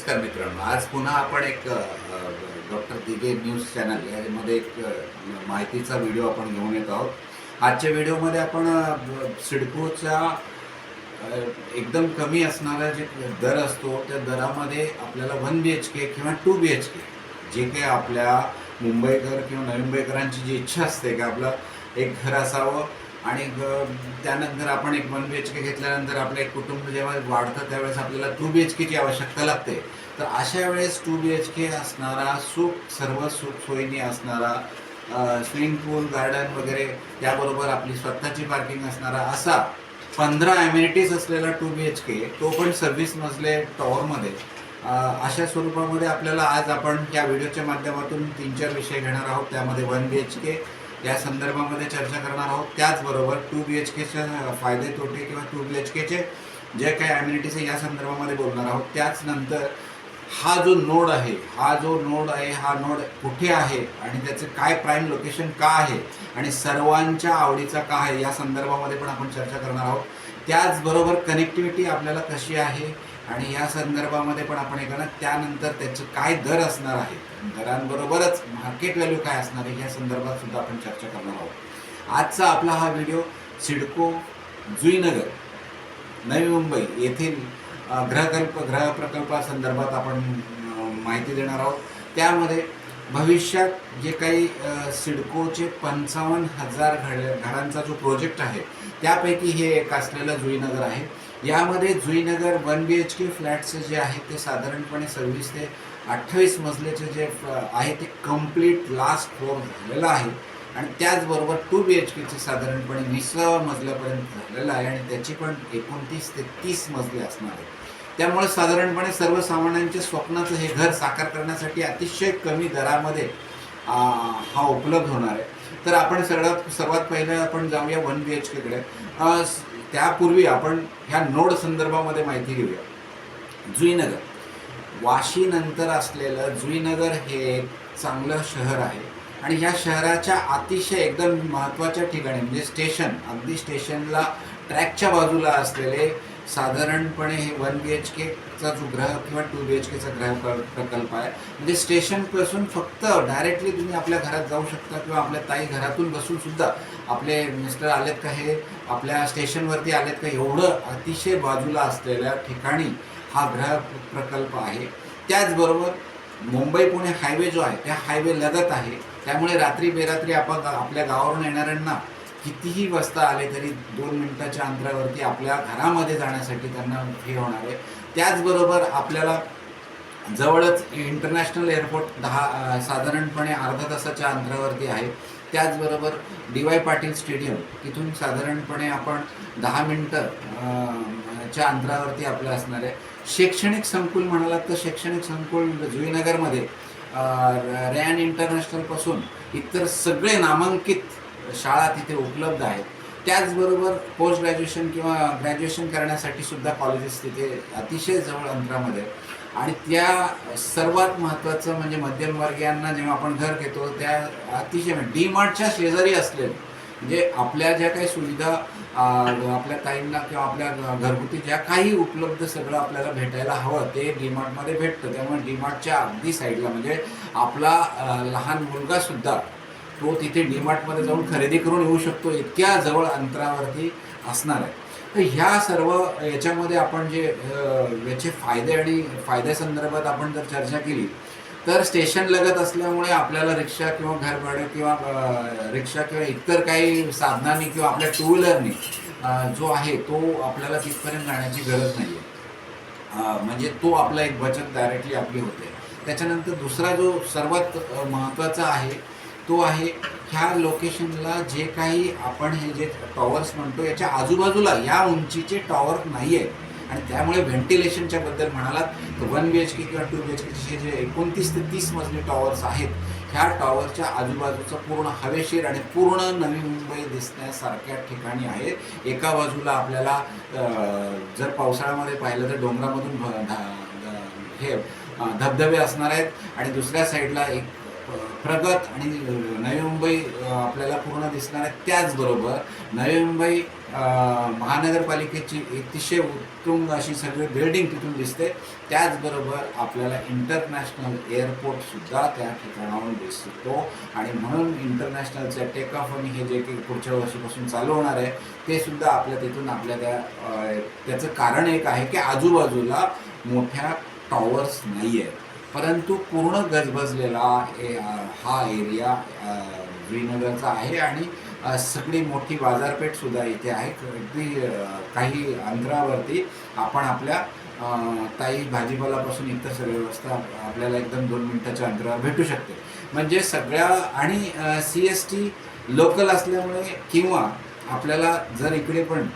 नमस्कार मित्रांनो. आज पुन्हा आपण एक डॉक्टर दिगे न्यूज चॅनल यामध्ये एक माहितीचा व्हिडिओ आपण घेऊन येत आहोत. आजच्या व्हिडिओमध्ये आपण सिडकोच्या एकदम कमी असणारा जे दर असतो त्या दरामध्ये आपल्याला वन बी एच के किंवा टू बी एच के जे काही आपल्या मुंबईकर किंवा नवी मुंबईकरांची जी इच्छा असते की आपलं एक घर असावं आणि ग- त्यानंतर आपण एक वन बी एच के घेतल्यानंतर आपलं एक कुटुंब जेव्हा वाढतं त्यावेळेस आपल्याला टू बी एच केची आवश्यकता लागते. तर अशा वेळेस टू बी एच के असणारा सुख सर्व सुख सोयीने असणारा स्विमिंग पूल गार्डन वगैरे त्याबरोबर आपली स्वतःची पार्किंग असणारा असा पंधरा ॲम्युनिटीज असलेला टू बी एच के तो पण सव्वीस मजले टॉवरमध्ये अशा स्वरूपामध्ये आपल्याला आज आपण या व्हिडिओच्या माध्यमातून तीन चार विषय घेणार आहोत. त्यामध्ये वन बी एच के या संदर्भामध्ये चर्चा करणार आहोत. त्याचबरोबर टू बी एच केचे फायदे तोटे किंवा टू बी एच केचे जे काही ॲम्युनिटीज आहे या संदर्भामध्ये बोलणार आहोत. त्याच नंतर हा जो नोड आहे हा जो नोड आहे हा नोड कुठे आहे आणि त्याचं काय प्राईम लोकेशन का आहे आणि सर्वांच्या आवडीचा का आहे या संदर्भामध्ये पण आपण चर्चा करणार आहोत. त्याचबरोबर कनेक्टिव्हिटी आपल्याला कशी आहे? आणि या संदर्भामध्ये पण आपण एक त्यानंतर त्याचे काय दर असणार आहे? दरांबरोबरच मार्केट व्हॅल्यू काय असणार आहे? या संदर्भात सुद्धा आपण चर्चा करणार आहोत. आजचा आपला हा व्हिडिओ सिडको जुईनगर नवी मुंबई येथील ग्रहकल्प ग्रह प्रकल्पासंदर्भात आपण माहिती देणार आहोत. त्यामध्ये भविष्यात जे काही सिडकोचे पंचावन्न हजार घड घरांचा जो प्रोजेक्ट आहे त्यापैकी हे एक असलेलं जुईनगर आहे. यामध्ये Juinagar one B H K फ्लॅटचे जे आहेत ते साधारणपणे सव्वीस ते अठ्ठावीस मजल्याचे जे आहे ते कंप्लीट लास्ट फ्लोअर झालेलं आहे. आणि त्याचबरोबर टू बी एच केचे साधारणपणे विसाव्या मजल्यापर्यंत झालेलं आहे आणि त्याची पण एकोणतीस ते तीस मजले असणार आहे त्यामुळे साधारणपणे सर्वसामान्यांच्या स्वप्नाचं हे घर साकार करण्यासाठी अतिशय कमी दरामध्ये हा उपलब्ध होणार आहे. तर आपण सगळ्यात सर्वात पहिलं आपण जाऊया वन बी एच केकडे त्यापूर्वी आपण ह्या नोड संदर्भामध्ये माहिती घेऊया. जुईनगर. वाशीनंतर असलेलं जुईनगर हे एक चांगलं शहर आहे. आणि ह्या शहराच्या अतिशय एकदम महत्त्वाच्या ठिकाणी म्हणजे स्टेशन अगदी स्टेशनला ट्रॅकच्या बाजूला असलेले साधारणपणे हे वन बी एच केचा जो ग्रह किंवा टू बी एच केचा ग्रह प्र- प्रकल्प आहे. म्हणजे स्टेशनपासून फक्त डायरेक्टली तुम्ही आपल्या घरात जाऊ शकता किंवा आपल्या ताई घरातून बसून सुद्धा आपले मिस्टर आलेत का हे आपल्या स्टेशनवरती आलेत का एवढं अतिशय बाजूला असलेल्या ठिकाणी हा ग्रह प्रकल्प आहे. त्याचबरोबर मुंबई पुणे हायवे जो आहे त्या हायवे लगत आहे. त्यामुळे रात्री बेरात्री आपण आपल्या गावावरून येणाऱ्यांना कितीही वाजता आले तरी दोन मिनटाच्या अंतरावरती आपल्या घरामध्ये जाण्यासाठी त्यांना हे होणार आहे. त्याचबरोबर आपल्याला जवळच इंटरनॅशनल एअरपोर्ट दहा साधारणपणे अर्धा तासाच्या अंतरावरती आहे. त्याचबरोबर डी वाय पाटील स्टेडियम तिथून साधारणपणे आपण दहा मिनटं च्या अंतरावरती आपलं असणार आहे. शैक्षणिक संकुल म्हणालात तर शैक्षणिक संकुल जुईनगरमध्ये रॅन इंटरनॅशनलपासून इतर सगळे नामांकित शाळा तिथे उपलब्ध आहेत. त्याचबरोबर पोस्ट ग्रॅज्युएशन किंवा ग्रॅज्युएशन करण्यासाठी सुद्धा कॉलेजेस तिथे अतिशय जवळ अंतरामध्ये आणि त्या सर्वात महत्त्वाचं म्हणजे मध्यमवर्गीयांना जेव्हा आपण घर घेतो त्या अतिशय म्हणजे डी मार्टच्या शेजारी असलेले म्हणजे आपल्या ज्या काही सुविधा आपल्या ताईंना किंवा आपल्या घरगुती ज्या काही उपलब्ध सगळं आपल्याला भेटायला हवं ते डी मार्टमध्ये भेटतं. त्यामुळे डी मार्टच्या अगदी साईडला म्हणजे आपला लहान मुलगासुद्धा तो तिथे डी मार्टमध्ये जाऊन खरेदी करून येऊ शकतो. इतक्या जवळ अंतरावरती असणार आहे. तर ह्या सर्व याच्यामध्ये आपण जे याचे फायदे आणि फायद्यासंदर्भात आपण जर चर्चा केली तर स्टेशन लगत असल्यामुळे आपल्याला रिक्षा किंवा घरभाडं किंवा रिक्षा किंवा इतर काही साधनांनी किंवा आपल्या टू व्हीलरनी जो आहे तो आपल्याला तिथपर्यंत जाण्याची गरज नाही आहे म्हणजे तो आपला एक बचत डायरेक्टली आपली होते. त्याच्यानंतर दुसरा जो सर्वात महत्त्वाचा आहे तो आहे. ह्या लोकेशनला जे काही आपण हे जे टॉवर्स म्हणतो याच्या आजूबाजूला या उंचीचे टॉवर नाही आहेत आणि त्यामुळे व्हेंटिलेशनच्या बद्दल म्हणालात तर वन बी एच के किंवा टू बी एच केचे जे एकोणतीस ते तीस मजली टॉवर्स आहेत ह्या टॉवरच्या आजूबाजूचं पूर्ण हवेशीर आणि पूर्ण नवी मुंबई दिसण्यासारख्या ठिकाणी आहेत एका बाजूला आपल्याला जर पावसाळ्यामध्ये पाहिलं तर डोंगरामधून ध- हे धबधबे असणार आहेत. आणि दुसऱ्या साईडला एक प्रगत आणि नवी मुंबई आपल्याला पूर्ण दिसणार आहे त्याचबरोबर नवी मुंबई महानगरपालिकेची अतिशय उत्तुंग अशी सगळी बिल्डिंग तिथून दिसते. त्याचबरोबर आपल्याला इंटरनॅशनल एअरपोर्टसुद्धा त्या ठिकाणाहून दिसतो. आणि म्हणून इंटरनॅशनलचं टेक ऑफ आणि हे जे काही पुढच्या वर्षीपासून चालू होणार आहे ते सुद्धा आपल्या तिथून आपल्या त्या त्याचं कारण एक आहे की आजूबाजूला मोठ्या टॉवर्स नाही आहेत परंतु पूर्ण गजबजलेला ए- हा एरिया श्रीनगरचा आहे आणि सगळी मोठी बाजारपेठसुद्धा इथे आहे. अगदी काही अंतरावरती आपण आपल्या ताई भाजीपालापासून इतर सगळी व्यवस्था आपल्याला एकदम दोन मिनटाच्या अंतरावर भेटू शकते. म्हणजे सगळ्या आणि सी एस टी लोकल असल्यामुळे किंवा आपल्याला जर इकडे पण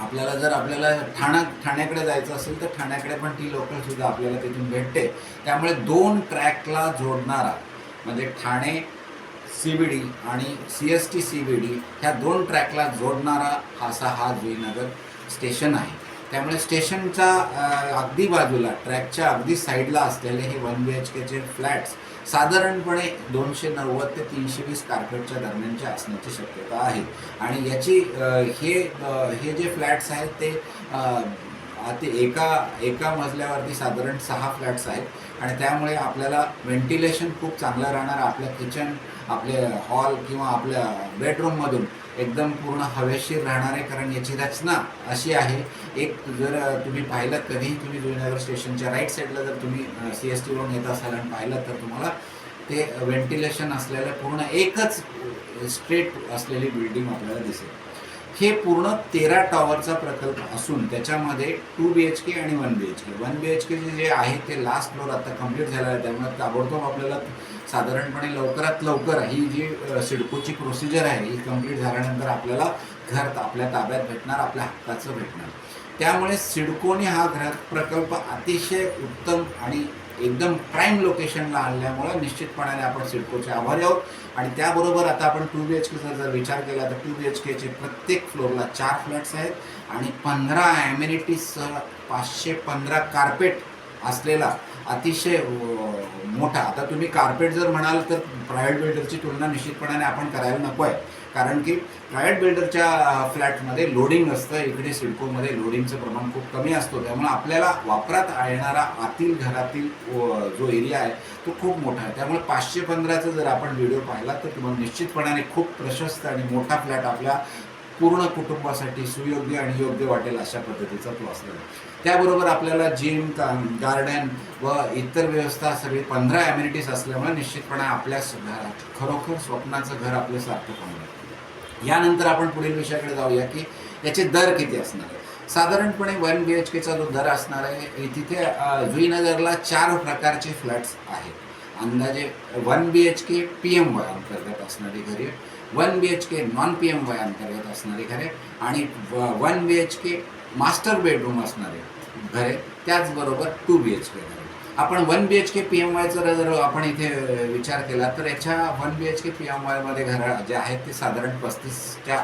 आपल्याला जर आपल्याला ठाणा ठाण्याकडे जायचं असेल तर ठाण्याकडे पण ती लोकलसुद्धा आपल्याला तिथून भेटते. त्यामुळे दोन ट्रॅकला जोडणारा म्हणजे ठाणे सी बी डी आणि C S T C B D ह्या दोन ट्रॅकला जोडणारा असा हा जुईनगर स्टेशन आहे. त्यामुळे स्टेशनच्या अगदी बाजूला ट्रॅकच्या अगदी साईडला असलेले हे वन बी एच केचे फ्लॅट्स साधारणपणे दोनशे नव्वद ते तीनशे वीस कार्पेटच्या दरम्यानचे असण्याची शक्यता आहे. आणि याची हे हे जे फ्लॅट्स आहेत ते ते एका एका मजल्यावरती साधारण सहा फ्लॅट्स आहेत. आणि त्यामुळे आपल्याला व्हेंटिलेशन खूप चांगलं राहणार आपल्या किचन आपले हॉल किंवा आपल्या बेडरूममधून. एकदम पूर्ण हवेशीर राहणार आहे कारण याची रचना अशी आहे. एक जर तुम्ही पाहिलं कधीही तुम्ही जुईनगर स्टेशनच्या राईट साईडला जर तुम्ही सी एस टीवरून येत असाल आणि पाहिलं तर तुम्हाला ते व्हेंटिलेशन असलेलं पूर्ण एकच स्ट्रेट असलेली बिल्डिंग आपल्याला दिसेल. हे पूर्ण तेरा टॉवरचा प्रकल्प असून त्याच्यामध्ये टू बी एच के आणि one B H K one B H K जे आहे ते लास्ट फ्लोअर आता कंप्लीट झालं आहे. त्यामुळे ताबडतोब आपल्याला साधारणपणे लवकरात लवकर ही जी सिडकोची प्रोसिजर आहे ही कंप्लीट झाल्यानंतर आपल्याला घर आपल्या ताब्यात भेटणार आपल्या हक्काचं भेटणार. त्यामुळे सिडकोने हा घर प्रकल्प अतिशय उत्तम आणि एकदम प्राईम लोकेशनला आणल्यामुळं निश्चितपणाने आपण सिडकोचे आभारी आहोत. आणि त्याबरोबर आता आपण टू बी एच केचा जर विचार केला तर टू बी एच केचे प्रत्येक फ्लोअरला चार फ्लॅट्स आहेत आणि पंधरा ॲम्युनिटीजसह पाचशे पंधरा कार्पेट असलेला अतिशय मोठा. आता तुम्ही कार्पेट जर म्हणाल तर प्रायव्हेट बिल्डरची तुलना निश्चितपणाने आपण करायला नको आहे कारण की प्रायव्हेट बिल्डरच्या फ्लॅटमध्ये लोडिंग असतं. इकडे सिडकोमध्ये लोडिंगचं प्रमाण खूप कमी असतो. त्यामुळे आपल्याला वापरात येणारा आतील घरातील जो एरिया आहे तो खूप मोठा आहे. त्यामुळे पाचशे पंधराचा जर आपण व्हिडिओ पाहिला तर तुम्हाला निश्चितपणाने खूप प्रशस्त आणि मोठा फ्लॅट आपल्या पूर्ण कुटुंबासाठी सुयोग्य आणि योग्य वाटेल अशा पद्धतीचा तो असलेला आहे. त्याबरोबर आपल्याला जिम गार्डन व इतर व्यवस्था सगळी पंधरा ॲम्युनिटीज असल्यामुळे निश्चितपणे आपल्या घरात खरोखर स्वप्नाचं घर आपलं सार्थक होणार यानंतर आपण पुढील विषयाकडे जाऊया की याचे दर किती असणार आहे. साधारणपणे वन बी एच केचा जो दर असणार आहे तिथे जुईनगरला चार प्रकारचे फ्लॅट्स आहेत. अंदाजे one B H K P M Y अंतर्गत असणारी घरे one B H K non P M Y अंतर्गत असणारी घरे आणि one B H K master bedroom असणारे घरे त्याचबरोबर टू बी एच के घरे. आपण one B H K P M वायचा जर आपण इथे विचार केला तर याच्या one B H K P M वायमध्ये घरं जे आहेत ते साधारण पस्तीसच्या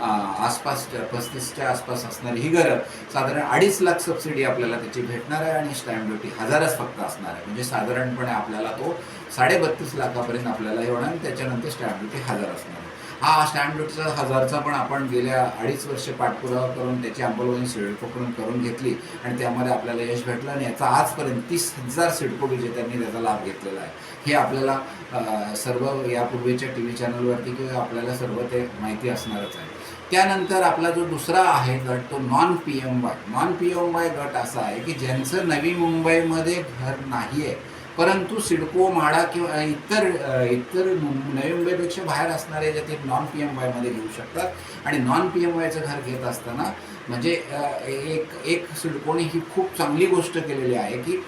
आसपासच्या पस्तीसच्या आसपास असणारी ही घरं साधारण अडीच लाख सबसिडी आपल्याला त्याची भेटणार आहे आणि स्टॅम्प ड्युटी हजारच फक्त असणार आहे. म्हणजे साधारणपणे आपल्याला तो साडेबत्तीस लाखापर्यंत आपल्याला येणार आणि त्याच्यानंतर स्टॅम्प ड्युटी हजार असणार आहे. हा स्टॅम्प ड्युटीचा हजारचा पण आपण गेल्या अडीच वर्ष पाठपुरावा करून त्याची अंमलबजावणी सिडकोकडून करून घेतली आणि त्यामध्ये आपल्याला यश भेटलं आणि याचा आजपर्यंत तीस हजार सिडको विजेत्यांनी त्याचा लाभ घेतलेला आहे. हे आपल्याला सर्व यापूर्वीच्या टी व्ही चॅनलवरती किंवा आपल्याला सर्व ते माहिती असणारच आहे. त्यानंतर आपला जो दुसरा आहे गट तो non P M Y non P M Y गट असा आहे की ज्यांचं नवी मुंबईमध्ये घर नाही आहे परंतु सिडको माडा किंवा इतर इतर नवी मुंबईपेक्षा बाहेर असणारे जे ते नॉन पी एम वायमध्ये घेऊ शकतात. आणि नॉन पी एम वायचं घर घेत असताना म्हणजे एक एक सिडकोने ही खूप चांगली गोष्ट केलेली आहे की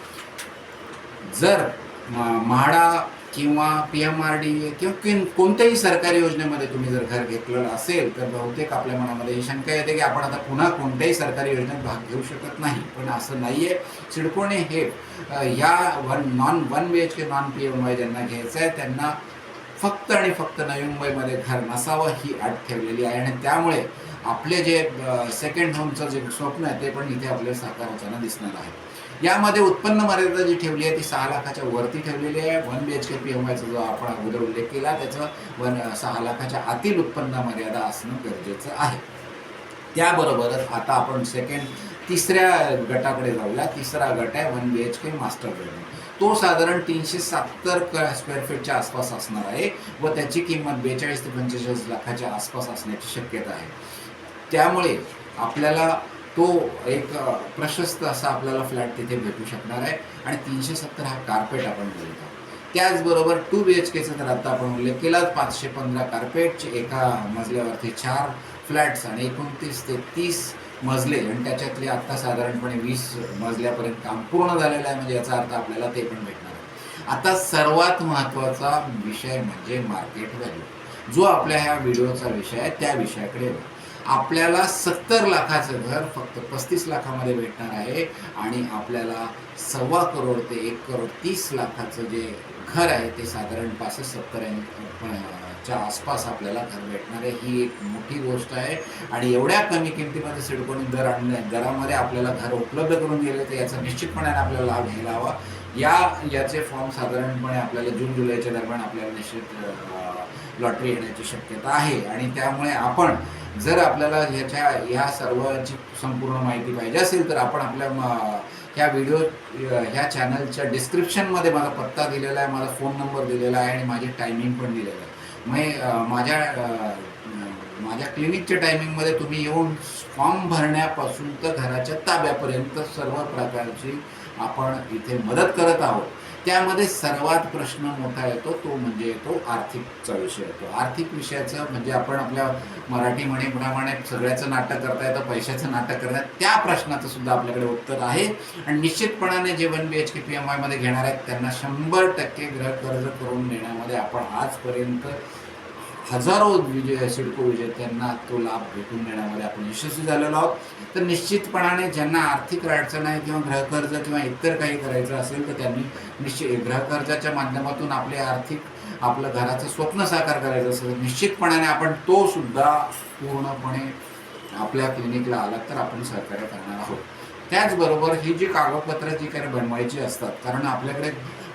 जर म- म्हाडा किंवा पी एम आर डी किंवा किन- कोणत्याही सरकारी योजनेमध्ये तुम्ही जर घर घेतलेलं असेल तर बहुतेक आपल्या मनामध्ये ही शंका येते की आपण आता पुन्हा कोणत्याही सरकारी योजनेत भाग घेऊ शकत नाही. पण असं नाही आहे सिडकोने हे. ह्या या one non one B H K non P M Y ज्यांना घ्यायचं आहे त्यांना फक्त आणि फक्त नवी मुंबईमध्ये घर नसावं ही अट ठेवलेली आहे. आणि त्यामुळे आपले जे सेकंड होमचं जे स्वप्न आहे ते पण इथे आपल्याला साकार होताना दिसणार आहे. यामध्ये उत्पन्न मर्यादा जी ठेवली आहे ती सहा लाखाच्या वरती ठेवलेली आहे. One B H K P M वायचा जो आपण अगोदर उल्लेख केला त्याचं वन सहा लाखाच्या आतील उत्पन्न मर्यादा असणं गरजेचं आहे. त्याबरोबरच आता आपण सेकंड तिसऱ्या गटाकडे जाऊया. तिसरा गट आहे one B H K master bedroom तो साधारण तीनशे सत्तर स्क्वेअर फीटच्या आसपास असणार आहे व त्याची किंमत बेचाळीस ते पंचेचाळीस लाखाच्या आसपास असण्याची शक्यता आहे. त्यामुळे आपल्याला तो एक प्रशस्त असा आपल्याला फ्लॅट तिथे भेटू शकणार आहे आणि तीनशे सत्तर हा कार्पेट आपण बोलतो त्याचबरोबर टू बी एच केचा तर आता आपण उल्लेख केला पाचशे पंधरा कार्पेटचे एका मजल्यावरती चार फ्लॅट्स आणि एकोणतीस ते तीस मजले आणि त्याच्यातले आत्ता साधारणपणे वीस मजल्यापर्यंत काम पूर्ण झालेलं आहे म्हणजे याचा अर्थ आपल्याला ते पण भेटणार आहे. आता सर्वात महत्त्वाचा विषय म्हणजे मार्केट व्हॅल्यू जो आपल्या ह्या व्हिडिओचा विषय आहे त्या विषयाकडे आपल्याला सत्तर लाखाचं घर फक्त पस्तीस लाखामध्ये भेटणार आहे आणि आपल्याला सव्वा करोड ते एक करोड तीस लाखाचं जे घर आहे ते साधारण पासष्ट सत्तर च्या आसपास आपल्याला घर भेटणार आहे. ही एक मोठी गोष्ट आहे. आणि एवढ्या कमी किमतीमध्ये सिडकोणी दर आणण्या दरामध्ये आपल्याला घर उपलब्ध करून दिले तर याचा निश्चितपणे आपल्याला लाभ घ्यायला हवा. या याचे फॉर्म साधारणपणे आपल्याला जून जुलैच्या दरम्यान आपल्याला निश्चित लॉटरी येण्याची शक्यता आहे. आणि त्यामुळे आपण जर आपल्याला ह्याच्या ह्या सर्वांची संपूर्ण माहिती पाहिजे असेल तर आपण आपल्या ह्या व्हिडिओ ह्या चॅनलच्या डिस्क्रिप्शनमध्ये माझा पत्ता दिलेला आहे माझा फोन नंबर दिलेला आहे आणि माझे टायमिंग पण दिलेलं आहे. मग माझ्या माझ्या क्लिनिकच्या टायमिंगमध्ये तुम्ही येऊन फॉर्म भरण्यापासून तर घराच्या ताब्यापर्यंत सर्व प्रकारची आपण इथे मदत करत आहोत. त्यामध्ये सर्वात प्रश्न मोठा येतो तो म्हणजे येतो आर्थिकचा विषय येतो. आर्थिक विषयाचं म्हणजे आपण आपल्या मराठी म्हणीप्रमाणे सगळ्याचं नाटक करता येतं पैशाचं नाटक करता त्या प्रश्नाचं सुद्धा आपल्याकडे उत्तर आहे. आणि निश्चितपणाने जे one B H K P M आयमध्ये घेणार आहेत त्यांना शंभर टक्के गृह कर्ज करून देण्यामध्ये आपण आजपर्यंत हजारो विजय सिडको विजेत्यांना तो लाभ भेटून देण्यामध्ये आपण यशस्वी झालेलो आहोत. तर निश्चितपणाने ज्यांना आर्थिक अडचण आहे किंवा गृहकर्ज किंवा इतर काही करायचं असेल तर त्यांनी निश्चित गृहकर्जाच्या माध्यमातून आपले आर्थिक आपलं घराचं स्वप्न साकार करायचं असेल निश्चितपणाने आपण तो सुद्धा पूर्णपणे आपल्या क्लिनिकला आलात तर आपण सहकार्य करणार आहोत. त्याचबरोबर ही जी कागदपत्रं जी काही बनवायची असतात कारण आपल्याकडे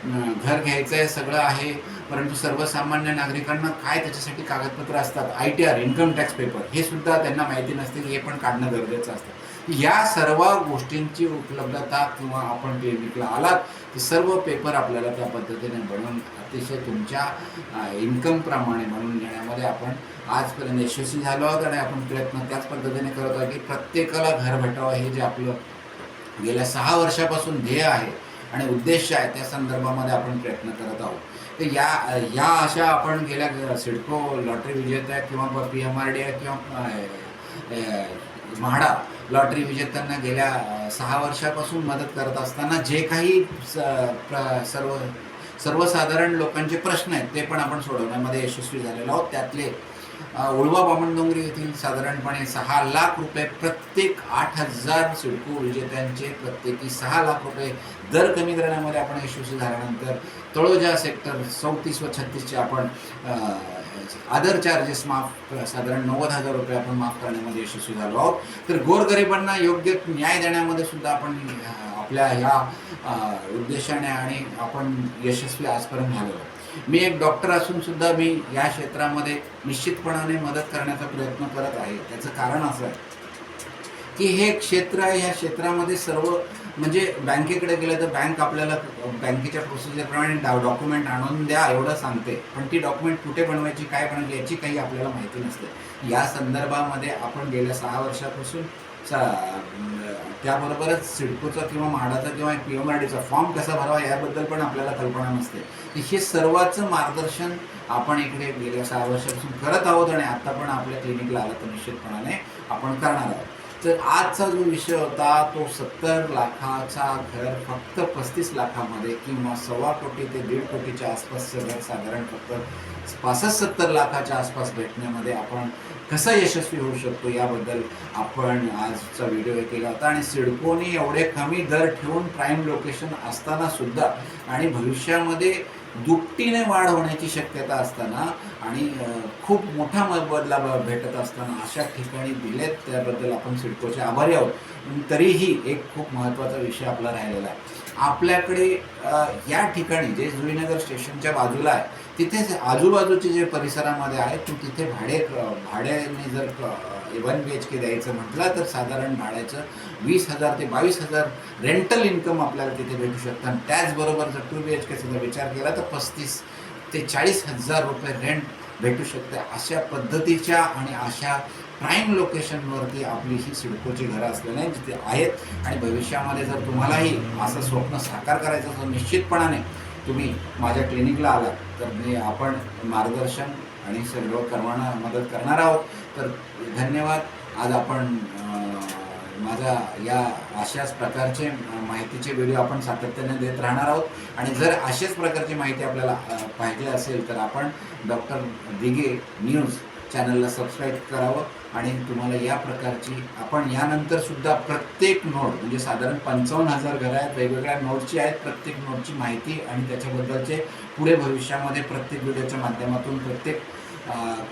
घर घ्यायचं आहे सगळं आहे. परंतु सर्वसामान्य नागरिकांना काय त्याच्यासाठी कागदपत्र असतात I T R income tax paper हे सुद्धा त्यांना माहिती नसते हे पण काढणं गरजेचं असतं. या सर्व गोष्टींची उपलब्धता किंवा आपण क्लिनिकला आलात ते सर्व पेपर आपल्याला त्या पद्धतीने बनवून अतिशय तुमच्या इन्कमप्रमाणे बनवून घेण्यामध्ये आपण आजपर्यंत यशस्वी झालो आहोत आणि आपण प्रयत्न त्याच पद्धतीने करत आहोत की प्रत्येकाला घर भेटावं हे जे आपलं गेल्या सहा वर्षापासून ध्येय आहे आणि उद्देश आहे त्या संदर्भामध्ये आपण प्रयत्न करत आहोत. तर या या अशा आपण गेल्या सिडको लॉटरी विजेत्या किंवा पी एम आर डी किंवा म्हाडा लॉटरी विजेत्यांना गेल्या सहा वर्षापासून मदत करत असताना जे काही स प्र सर्व सर्वसाधारण लोकांचे प्रश्न आहेत ते पण आपण सोडवण्यामध्ये यशस्वी झालेलो आहोत. त्यातले अ, उळवा बामणडोंगरी येथील साधारणपणे सहा लाख रुपये प्रत्येक आठ हजार सिडको विजेत्यांचे प्रत्येकी सहा लाख रुपये दर कमी करण्यामध्ये आपण यशस्वी झाल्यानंतर तळोजा सेक्टर चौतीस व छत्तीसचे आपण आदर चार्जेस माफ साधारण नव्वद हजार रुपये आपण माफ करण्यामध्ये यशस्वी झालो आहोत. तर गोरगरिबांना योग्य न्याय देण्यामध्ये सुद्धा आपण आपल्या ह्या उद्देशाने आणि आपण यशस्वी आजपर्यंत झालो आहोत. मी एक डॉक्टर असून सुद्धा मी या क्षेत्रामध्ये निश्चितपणाने मदत करण्याचा प्रयत्न करत आहे. त्याचं कारण असं आहे की हे क्षेत्र आहे ह्या क्षेत्रामध्ये सर्व म्हणजे बँकेकडे गेलं तर बँक आपल्याला बँकेच्या प्रोसिजरप्रमाणे डॉक्युमेंट आणून द्या एवढं सांगते. पण ती डॉक्युमेंट कुठे बनवायची काय बनवायची याची काही आपल्याला माहिती नसते. या संदर्भामध्ये आपण गेल्या सहा वर्षापासून चा त्याबरोबरच सिडकोचा किंवा म्हाडाचा किंवा पी एम आर डीचा फॉर्म कसा भरावा याबद्दल पण आपल्याला कल्पना नसते. हे सर्वाचं मार्गदर्शन आपण इकडे गेल्या सहा वर्षापासून करत आहोत आणि आता पण आपल्या क्लिनिकला आलं तर निश्चितपणाने आपण करणार आहोत. तर आजचा जो विषय होता तो सत्तर लाखाचा घर फक्त पस्तीस लाखामध्ये किंवा सव्वा कोटी ते दीड कोटीच्या आसपासचं घर साधारण फक्त पासष्ट सत्तर लाखाच्या आसपास भेटण्यामध्ये आपण कसं यशस्वी होऊ शकतो याबद्दल आपण आजचा व्हिडिओ केला होता. आणि सिडकोनी एवढे कमी दर ठेवून प्राईम लोकेशन असताना सुद्धा आणि भविष्यामध्ये दुपटीने वाढ होण्याची शक्यता असताना आणि खूप मोठा म- भेटत असताना अशा ठिकाणी दिलेत. त्याबद्दल आपण सिडकोचे आभारी आहोत. तरीही एक खूप महत्त्वाचा विषय आपला राहिलेला आहे. आपल्याकडे या ठिकाणी जे जुईनगर स्टेशनच्या बाजूला आहे तिथे आजूबाजूचे जे परिसरामध्ये आहे तू तिथे भाडे भाड्याने जर वन बी एच के द्यायचं म्हटलं तर साधारण भाड्याचं वीस हजार ते बावीस हजार रेंटल इन्कम आपल्याला तिथे भेटू शकतं. आणि त्याचबरोबर जर टू बी एच केचा जर विचार केला तर पस्तीस ते चाळीस हजार रुपये रेंट भेटू शकते अशा पद्धतीच्या आणि अशा प्राईम लोकेशनवरती आपली ही सिडकोची घरं असलेल्या जिथे आहेत. आणि भविष्यामध्ये जर तुम्हालाही असं स्वप्न साकार करायचं असेल निश्चितपणाने तुम्ही माझ्या क्लिनिकला आलात तर मी आपण मार्गदर्शन आणि सर्व करवाना मदत करणार आहोत. तर धन्यवाद. आज आपण माझा या अशाच प्रकारचे माहितीचे व्हिडिओ आपण सातत्याने देत राहणार आहोत. आणि जर अशाच प्रकारची माहिती आपल्याला पाहिजे असेल तर आपण डॉक्टर दिगे न्यूज चॅनलला सबस्क्राईब करावं. आणि तुम्हाला या प्रकारची आपण यानंतर सुद्धा प्रत्येक नोट म्हणजे साधारण पंचावन्न हजार घरं आहेत वेगवेगळ्या नोटची आहेत प्रत्येक नोटची माहिती आणि त्याच्याबद्दलचे पुढे भविष्यामध्ये प्रत्येक व्हिडिओच्या माध्यमातून प्रत्येक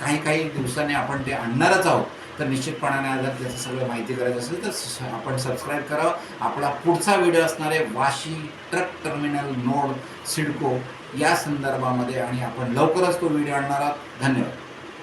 काही काही दिवसांनी आपण ते आणणारच आहोत. तर निश्चितपणाने जर त्याचं सगळं माहिती करायचं असेल तर आपण सबस्क्राईब करावं आपला पुढचा व्हिडिओ असणार आहे Vashi truck terminal node CIDCO. या संदर्भामध्ये आणि आपण लवकरच तो व्हिडिओ आणणार आहोत. धन्यवाद.